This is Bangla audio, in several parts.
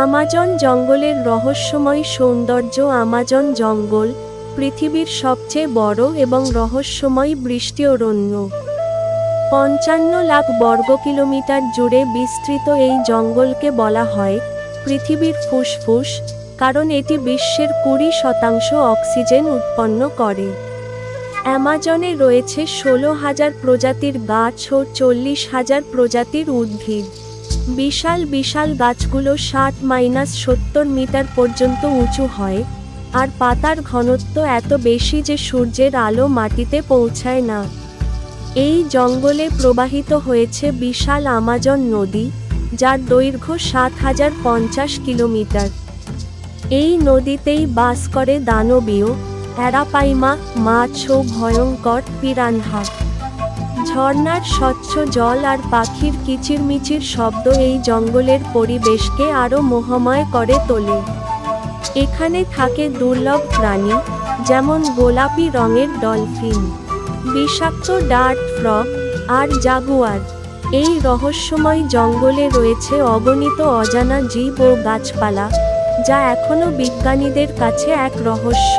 আমাজন জঙ্গলের রহস্যময় সৌন্দর্য আমাজন জঙ্গল, পৃথিবীর সবচেয়ে বড় এবং রহস্যময় বৃষ্টি অরণ্য। পঞ্চান্ন লাখ বর্গ কিলোমিটার জুড়ে বিস্তৃত এই জঙ্গলকে বলা হয় পৃথিবীর ফুসফুস, কারণ এটি বিশ্বের কুড়ি শতাংশ অক্সিজেন উৎপন্ন করে। অ্যামাজনে রয়েছে ষোলো হাজার প্রজাতির গাছ ও চল্লিশ হাজার প্রজাতির উদ্ভিদ। বিশাল বিশাল গাছগুলো ষাট মাইনাস সত্তর মিটার পর্যন্ত উঁচু হয়, আর পাতার ঘনত্ব এত বেশি যে সূর্যের আলো মাটিতে পৌঁছায় না। এই জঙ্গলে প্রবাহিত হয়েছে বিশাল আমাজন নদী, যার দৈর্ঘ্য সাত হাজার পঞ্চাশ কিলোমিটার। এই নদীতেই বাস করে দানবীয় অ্যারাপাইমা মাছ ও ভয়ঙ্কর পিরানহা ঝর্ণার স্বচ্ছ জল আর পাখির কিচিরমিচির শব্দ এই জঙ্গলের পরিবেশকে আরও মোহময় করে তোলে। এখানে থাকে দুর্লভ প্রাণী, যেমন গোলাপি রঙের ডলফিন, বিষাক্ত ডার্ট ফ্রগ আর জাগুয়ার। এই রহস্যময় জঙ্গলে রয়েছে অগণিত অজানা জীব ও গাছপালা, যা এখনও বিজ্ঞানীদের কাছে এক রহস্য।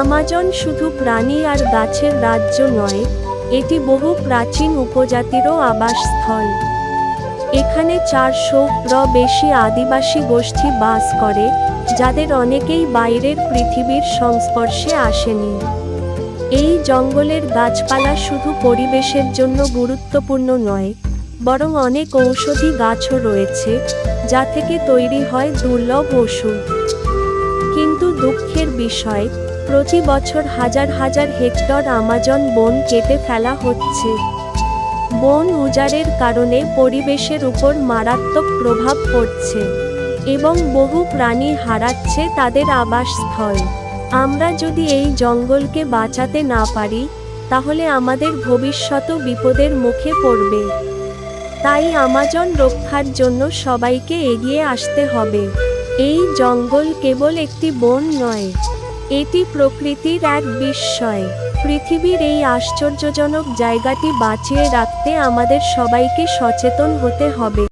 আমাজন শুধু প্রাণী আর গাছের রাজ্য নয় এটি বহু প্রাচীন উপজাতিরও আবাসস্থল। এখানে চারশো র বেশি আদিবাসী গোষ্ঠী বাস করে, যাদের অনেকেই বাইরের পৃথিবীর সংস্পর্শে আসেনি। এই জঙ্গলের গাছপালা শুধু পরিবেশের জন্য গুরুত্বপূর্ণ নয়, বরং অনেক ঔষধি গাছও রয়েছে, যা থেকে তৈরি হয় দুর্লভ ওষুধ। কিন্তু দুঃখের বিষয় প্রতি বছর হাজার হাজার হেক্টর আমাজন বন কেটে ফেলা হচ্ছে। বন উজাড়ের কারণে পরিবেশের উপর মারাত্মক প্রভাব পড়ছে এবং বহু প্রাণী হারাচ্ছে তাদের আবাসস্থল। আমরা যদি এই জঙ্গলকে বাঁচাতে না পারি, তাহলে আমাদের ভবিষ্যৎ বিপদের মুখে পড়বে। তাই আমাজন রক্ষার জন্য সবাইকে এগিয়ে আসতে হবে। এই জঙ্গল কেবল একটি বন নয় এটি প্রকৃতির এক বিস্ময়। পৃথিবীর এই আশ্চর্যজনক জায়গাটি বাঁচিয়ে রাখতে আমাদের সবাইকে সচেতন হতে হবে।